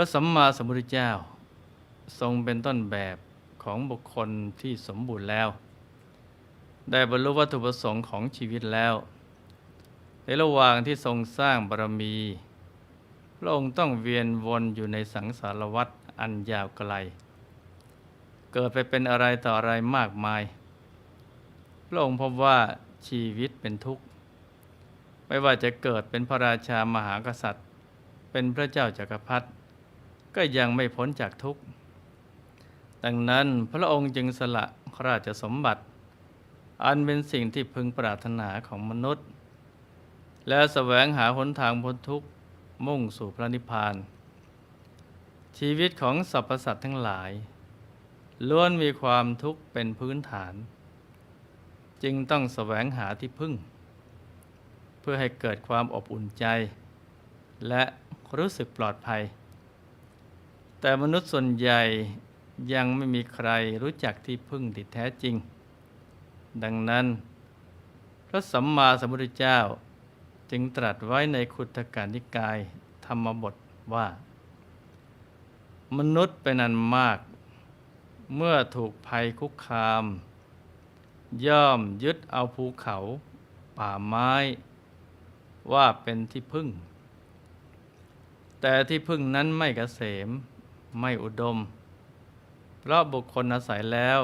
ระสัมมาสัมพุทธเจ้า ทรงเป็นต้นแบบของบุคคลที่สมบูรณ์แล้ว ได้บรรลุวัตถุประสงค์ของชีวิตแล้ว ในระหว่างที่ทรงสร้างบารมี พระองค์ต้องเวียนวนอยู่ในสังสารวัฏอันยาวไกล เกิดไปเป็นอะไรต่ออะไรมากมาย พระองค์พบว่าชีวิตเป็นทุกข์ ไม่ว่าจะเกิดเป็นพระราชามหากษัตริย์ เป็นพระเจ้าจากักรพรรดิ ก็ยังไม่พ้นจากทุกข์ ดังนั้นพระองค์จึงสละราชสมบัติ อันเป็นสิ่งที่พึงปรารถนาของมนุษย์ และแสวงหาหนทางพ้นทุกข์มุ่งสู่พระนิพพาน ชีวิตของสรรพสัตว์ทั้งหลาย ล้วนมีความทุกข์เป็นพื้นฐาน จึงต้องแสวงหาที่พึ่ง เพื่อให้เกิดความอบอุ่นใจ และรู้สึกปลอดภัย แต่มนุษย์ส่วนใหญ่ยังไม่มีใครรู้จักที่พึ่งที่แท้จริง ดังนั้น พระสัมมาสัมพุทธเจ้าจึงตรัสไว้ในคุตการนิกายธรรมบทว่า มนุษย์เป็นอันมาก เมื่อถูกภัยคุกคาม ย่อมยึดเอาภูเขาป่าไม้ ว่าเป็นที่พึ่ง แต่ที่พึ่งนั้นไม่กเกษม ไม่อุดม เพราะบุคคลอาศัยแล้ว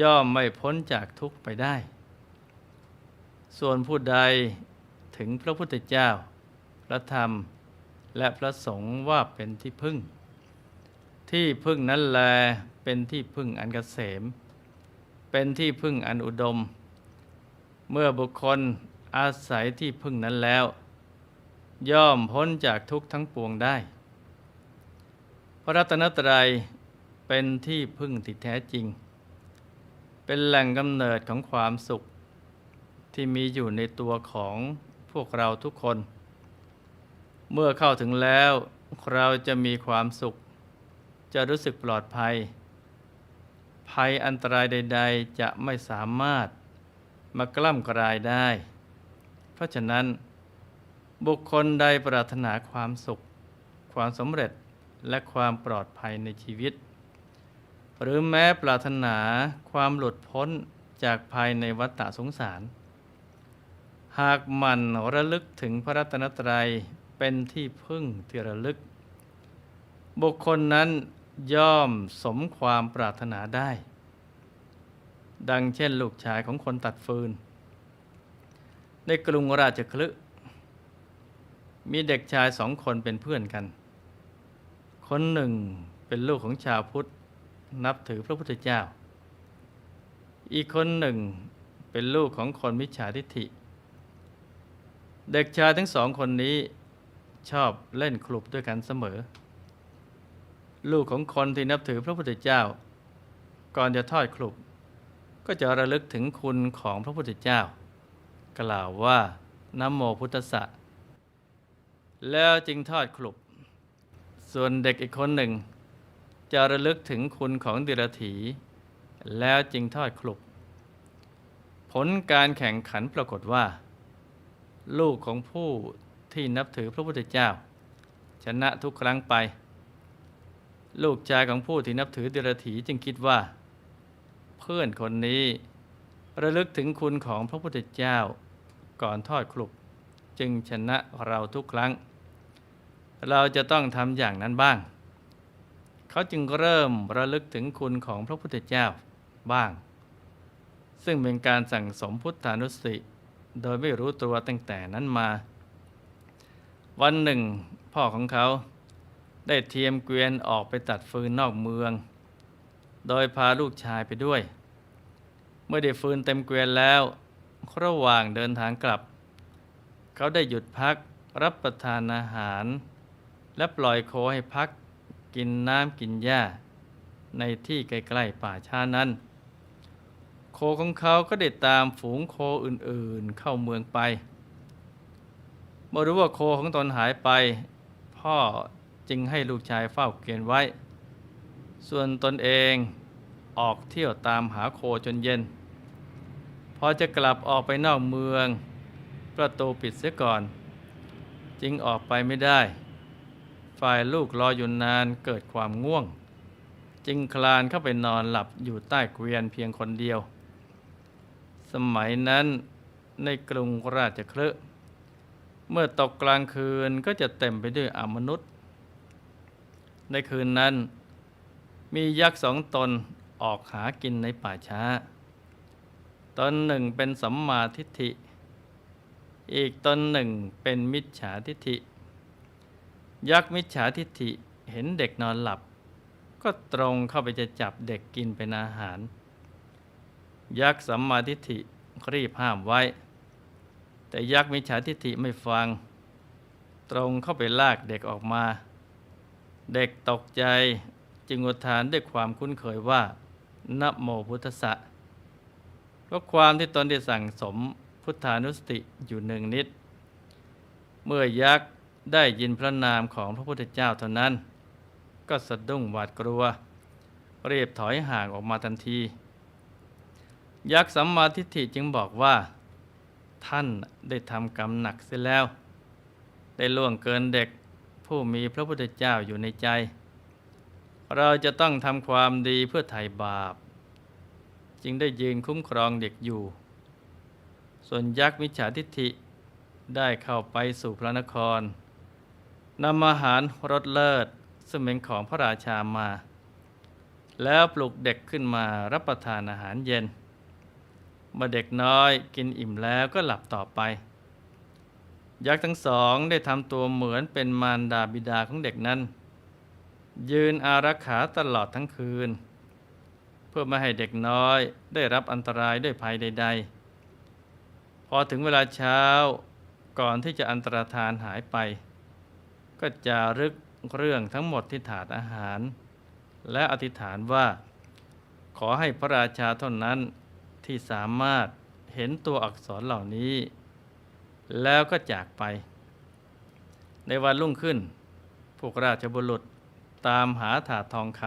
ย่อมไม่พ้นจากทุกข์ไปได้ ส่วนผู้ใดถึงพระพุทธเจ้า พระธรรมและพระสงฆ์ว่าเป็นที่พึ่ง ที่พึ่งนั้นแลเป็นที่พึ่งอันเกษม เป็นที่พึ่งอันอุดม เมื่อบุคคลอาศัยที่พึ่งนั้นแล้ว ย่อมพ้นจากทุกข์ทั้งปวงได้ พระรัตนตรัยเป็นที่พึ่งที่แท้จริง เป็นแหล่งกำเนิดของความสุขที่มีอยู่ในตัวของพวกเราทุกคน เมื่อเข้าถึงแล้วเราจะมีความสุข จะรู้สึกปลอดภัย ภัยอันตรายใด ๆ จะไม่สามารถมากล้ำกลายได้ เพราะฉะนั้น บุคคลใดปรารถนาความสุข ความสำเร็จ และความปลอดภัยในชีวิต หรือแม้ปรารถนาความหลุดพ้นจากภายในวัฏฏะสงสาร หากมันระลึกถึงพระรัตนตรัยเป็นที่พึ่งที่ระลึก บุคคลนั้นย่อมสมความปรารถนาได้ ดังเช่นลูกชายของคนตัดฟืน ในกรุงราชคลึมีเด็กชายสองคนเป็นเพื่อนกัน คนหนึ่งเป็นลูกของชาวพุทธนับถือพระพุทธเจ้า อีกคนหนึ่งเป็นลูกของคนมิจฉาทิฏฐิ เด็กชายทั้งสองคนนี้ชอบเล่นคลุบด้วยกันเสมอ ลูกของคนที่นับถือพระพุทธเจ้า ก่อนจะทอดคลุบก็จะระลึกถึงคุณของพระพุทธเจ้า กล่าวว่านะโมพุทธะแล้วจึงทอดคลุบ ส่วนเด็กอีกคนหนึ่ง จะระลึกถึงคุณของดิรถีแล้วจึงทอดคลุบผลการแข่งขันปรากฏว่า ลูกของผู้ที่นับถือพระพุทธเจ้า ชนะทุกครั้งไป ลูกชายของผู้ที่นับถือดิรถีจึงคิดว่า เพื่อนคนนี้ ระลึกถึงคุณของพระพุทธเจ้า ก่อนทอดคลุบจึงชนะเราทุกครั้ง เราจะต้องทำอย่างนั้นบ้าง เขาจึงเริ่มระลึกถึงคุณของพระพุทธเจ้าบ้าง ซึ่งเป็นการสั่งสมพุทธานุสติ โดยไม่รู้ตัวตั้งแต่นั้นมา วันหนึ่ง พ่อของเขาได้เทียมเกวียนออกไปตัดฟืนนอกเมือง โดยพาลูกชายไปด้วย เมื่อได้ฟืนเต็มเกวียนแล้ว ระหว่างเดินทางกลับ เขาได้หยุดพักรับประทานอาหาร และปล่อยโคให้พักกินน้ำกินหญ้า ในที่ใกล้ๆป่าช้านั้น โคของเขาก็ได้ตามฝูงโคอื่นๆเข้าเมืองไปเมื่อรู้ว่าโคของตนหายไป พ่อจึงให้ลูกชายเฝ้าเกวียนไว้ ส่วนตนเองออกเที่ยวตามหาโคจนเย็น พอจะกลับออกไปนอกเมือง ประตูปิดเสียก่อน จึงออกไปไม่ได้ ฝ่ายลูกรออยู่นานเกิดความง่วง จึงคลานเข้าไปนอนหลับอยู่ใต้เกวียนเพียงคนเดียว สมัยนั้นในกรุงราชคฤห์เมื่อตกกลางคืนก็จะเต็มไปด้วยอมนุษย์ ในคืนนั้น มียักษ์สองตนออกหากินในป่าช้า ตนหนึ่งเป็นสัมมาทิฏฐิ อีกตนหนึ่งเป็นมิจฉาทิฏฐิ ยักษ์มิจฉาทิฏฐิเห็นเด็กนอนหลับ ก็ตรงเข้าไปจะจับเด็กกินเป็นอาหาร ยักษ์สัมมาทิฏฐิรีบห้ามไว้ แต่ยักษ์มิจฉาทิฏฐิไม่ฟัง ตรงเข้าไปลากเด็กออกมา เด็กตกใจจึงอุทานด้วยความคุ้นเคยว่านะโมพุทธะเพราะความที่ตนได้สั่งสมพุทธานุสติอยู่หนึ่งนิด เมื่อยักษ์ ได้ยินพระนามของพระพุทธเจ้าเท่านั้น ก็สะดุ้งหวาดกลัว เรียบถอยห่างออกมาทันที ยักษ์สัมมาทิฏฐิจึงบอกว่า ท่านได้ทำกรรมหนักเสียแล้ว ได้ล่วงเกินเด็กผู้มีพระพุทธเจ้าอยู่ในใจ เราจะต้องทำความดีเพื่อไถ่บาป จึงได้ยืนคุ้มครองเด็กอยู่ ส่วนยักษ์มิจฉาทิฏฐิได้เข้าไปสู่พระนคร นำอาหารรสเลิศซึ่งเป็นของพระราชามา แล้วปลุกเด็กขึ้นมารับประทานอาหารเย็น เมื่อเด็กน้อยกินอิ่มแล้วก็หลับต่อไป ยักษ์ทั้งสองได้ทำตัวเหมือนเป็นมารดาบิดาของเด็กนั้น ยืนอารักขาตลอดทั้งคืน เพื่อไม่ให้เด็กน้อยได้รับอันตรายด้วยภัยใด ๆ พอถึงเวลาเช้าก่อนที่จะอันตรธานหายไป ก็จะรึกเรื่องทั้งหมดที่ถาดอาหาร และอธิษฐานว่า ขอให้พระราชาเท่านั้นที่สามารถเห็นตัวอักษรเหล่านี้ แล้วก็จากไป ในวันรุ่งขึ้น พวกราชบุรุษตามหาถาดทองค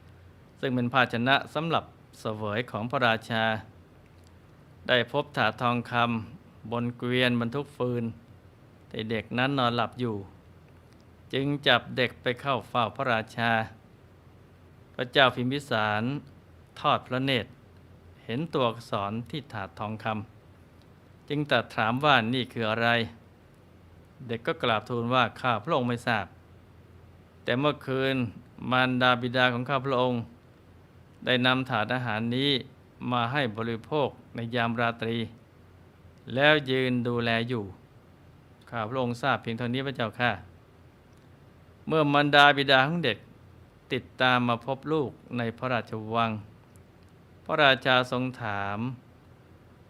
ำซึ่งเป็นภาชนะสำหรับเสวยของพระราชา ได้พบถาดทองคำบนเกวียนบรรทุกฟืนแต่เด็กนั้นนอนหลับอยู่ จึงจับเด็กไปเข้าเฝ้าพระราชา พระเจ้าพิมพิสารทอดพระเนตร เห็นตัวอักษรที่ถาดทองคำจึงตรัสถามว่านี่คืออะไร เด็กก็กราบทูลว่าข้าพระองค์ไม่ทราบ แต่เมื่อคืนมารดาบิดาของข้าพระองค์ ได้นำถาดอาหารนี้มาให้บริโภคในยามราตรี แล้วยืนดูแลอยู่ข้าพระองค์ทราบเพียงเท่านี้พระเจ้าค่ะ เมื่อมารดาบิดาของเด็กติดตามมาพบลูกในพระราชวัง พระราชาทรงถาม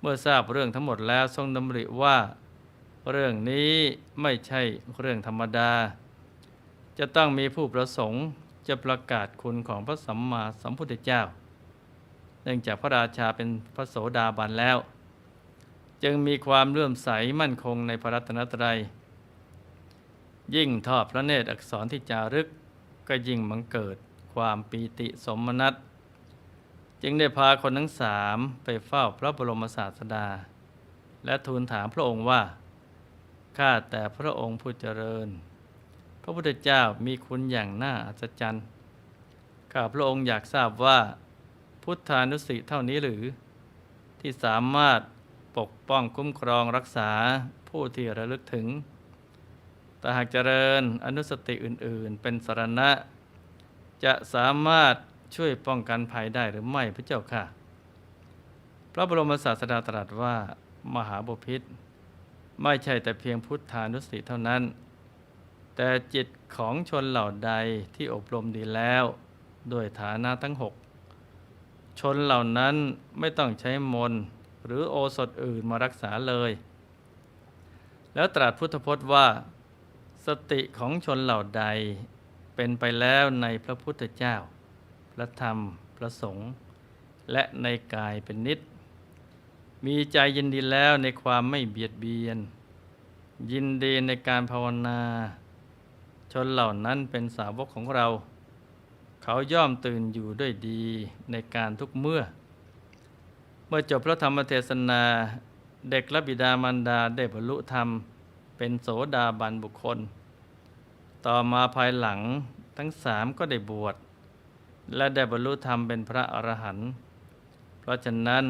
เมื่อทราบเรื่องทั้งหมดแล้วทรงดำริว่า เรื่องนี้ไม่ใช่เรื่องธรรมดา จะต้องมีผู้ประสงค์จะประกาศคุณของพระสัมมาสัมพุทธเจ้า เนื่องจากพระราชาเป็นพระโสดาบันแล้ว จึงมีความเลื่อมใสมั่นคงในพระรัตนตรัย ยิ่งทอดพระเนตรอักษรที่จารึกก็ยิ่งบังเกิดความปีติสมนัตจึงได้พาคนทั้งสามไปเฝ้าพระบรมศาสดา และทูลถามพระองค์ว่า ข้าแต่พระองค์ผู้เจริญ พระพุทธเจ้ามีคุณอย่างน่าอัศจรรย์ข้าพระองค์อยากทราบว่า พุทธานุสิเท่านี้หรือ ที่สามารถปกป้องคุ้มครองรักษาผู้ที่ระลึกถึง แต่หากเจริญอนุสติอื่น ๆ เป็นสรณะ จะสามารถช่วยป้องกันภัยได้หรือไม่พระเจ้าค่ะ พระบรมศาสดาตรัสว่ามหาบพิษไม่ใช่แต่เพียงพุทธานุสติเท่านั้น แต่จิตของชนเหล่าใดที่อบรมดีแล้วด้วยฐานะทั้งหกชนเหล่านั้นไม่ต้องใช้มนหรือโอสถอื่นมารักษาเลย แล้วตรัสพุทธพจน์ว่า สติของชนเหล่าใดเป็นไปแล้วในพระพุทธเจ้า พระธรรม พระสงฆ์และในกายเป็นนิด มีใจยินดีแล้วในความไม่เบียดเบียน ยินดีในการภาวนา ชนเหล่านั้นเป็นสาวกของเรา เขาย่อมตื่นอยู่ด้วยดีในการทุกเมื่อ เมื่อจบพระธรรมเทศนา เด็กและบิดามารดาได้บรรลุธรรม เป็นโสดาบันบุคคล ต่อมาภายหลังทั้งสามก็ได้บวช และได้บรรลุธรรมเป็นพระอรหันต์เพราะฉะนั้น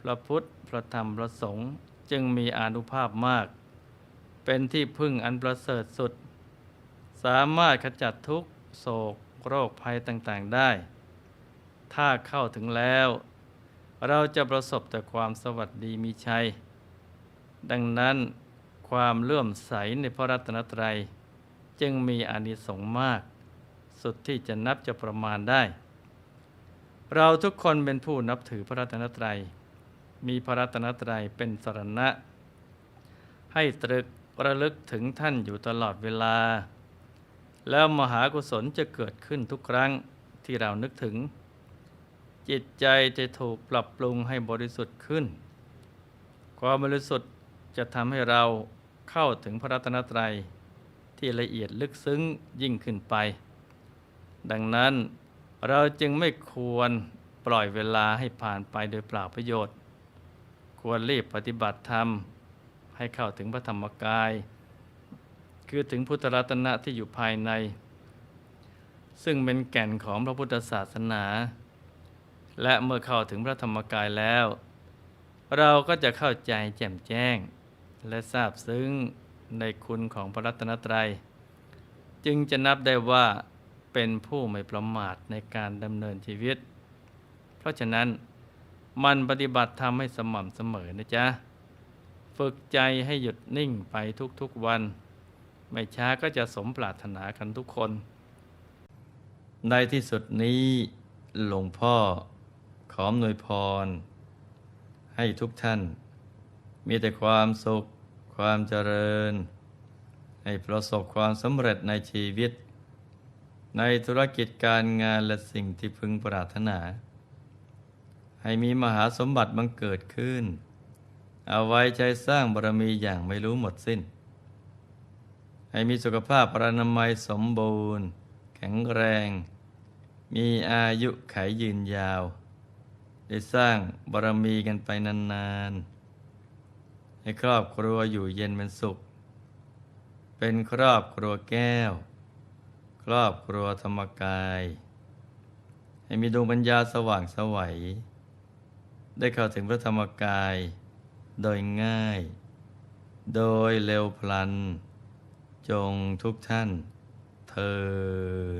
พระพุทธพระธรรมพระสงฆ์จึงมีอานุภาพมาก เป็นที่พึ่งอันประเสริฐสุด สามารถขจัดทุกโศกโรคภัยต่างๆได้ ถ้าเข้าถึงแล้ว เราจะประสบแต่ความสวัสดีมีชัย ดังนั้น ความเลื่อมใสในพระรัตนตรัย จึงมีอานิสงส์มาก สุดที่จะนับจะประมาณได้ เราทุกคนเป็นผู้นับถือพระรัตนตรัย มีพระรัตนตรัยเป็นสรณะ ให้ตรึกระลึกถึงท่านอยู่ตลอดเวลา แล้วมหากุศลจะเกิดขึ้นทุกครั้งที่เรานึกถึง จิตใจจะถูกปรับปรุงให้บริสุทธิ์ขึ้น ความบริสุทธิ์จะทำให้เรา เข้าถึงพระรัตนตรัยที่ละเอียดลึกซึ้งยิ่งขึ้นไป ดังนั้นเราจึงไม่ควรปล่อยเวลาให้ผ่านไปโดยเปล่าประโยชน์ ควรรีบปฏิบัติธรรม ให้เข้าถึงพระธรรมกาย คือถึงพุทธรัตนะที่อยู่ภายใน ซึ่งเป็นแก่นของพระพุทธศาสนา และเมื่อเข้าถึงพระธรรมกายแล้ว เราก็จะเข้าใจแจ่มแจ้ง และทราบซึ้งในคุณของพระรัตนตรัย จึงจะนับได้ว่าเป็นผู้ไม่ประมาทในการดำเนินชีวิต เพราะฉะนั้นมันปฏิบัติทำให้สม่ำเสมอนะจ๊ะ ฝึกใจให้หยุดนิ่งไปทุกๆวัน ไม่ช้าก็จะสมปรารถนากันทุกคน ในที่สุดนี้หลวงพ่อขออำนวยพร ให้ทุกท่าน มีแต่ความสุข ความเจริญ ให้ประสบความสำเร็จในชีวิต ในธุรกิจการงานและสิ่งที่พึงปรารถนา ให้มีมหาสมบัติบังเกิดขึ้น เอาไว้ใจสร้างบารมีอย่างไม่รู้หมดสิ้น ให้มีสุขภาพปรานามัยสมบูรณ์ แข็งแรง มีอายุไขยืนยาว ได้สร้างบารมีกันไปนานๆ ให้ครอบครัวอยู่เย็นเป็นสุข เป็นครอบครัวแก้ว ครอบครัวธรรมกาย ให้มีดวงปัญญาสว่างสวัย ได้เข้าถึงพระธรรมกาย โดยง่าย โดยเร็วพลัน จงทุกท่านเทิน